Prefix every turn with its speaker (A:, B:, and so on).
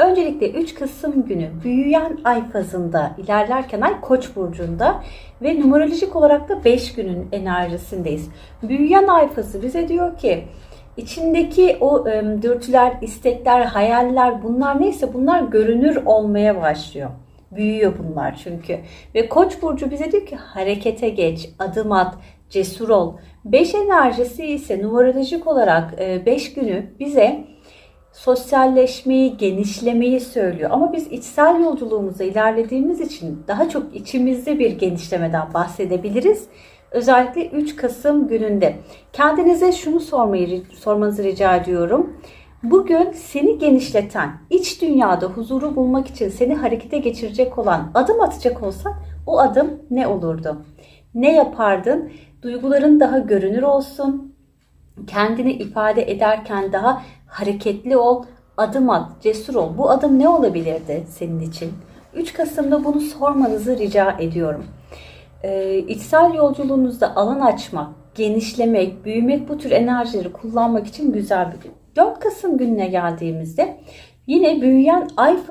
A: Öncelikle 3 Kasım günü büyüyen ay fazında ilerlerken ay Koç burcunda ve numerolojik olarak da 5 günün enerjisindeyiz. Büyüyen ay fazı bize diyor ki içindeki o e, dürtüler, istekler, hayaller bunlar neyse bunlar görünür olmaya başlıyor. Büyüyor bunlar çünkü. Ve Koç burcu bize diyor ki harekete geç, adım at, cesur ol. 5 enerjisi ise numerolojik olarak 5 günü bize sosyalleşmeyi, genişlemeyi söylüyor. Ama biz içsel yolculuğumuza ilerlediğimiz için daha çok içimizde bir genişlemeden bahsedebiliriz. Özellikle 3 Kasım gününde. Kendinize şunu sormayı sormanızı rica ediyorum. Bugün seni genişleten, iç dünyada huzuru bulmak için seni harekete geçirecek olan adım atacak olsan o adım ne olurdu? Ne yapardın? Duyguların daha görünür olsun. Kendini ifade ederken daha hareketli ol, adım at, cesur ol. Bu adım ne olabilirdi senin için? 3 Kasım'da bunu sormanızı rica ediyorum. Ee, içsel yolculuğunuzda alan açmak, genişlemek, büyümek bu tür enerjileri kullanmak için güzel bir gün. 4 Kasım gününe geldiğimizde yine büyüyen ay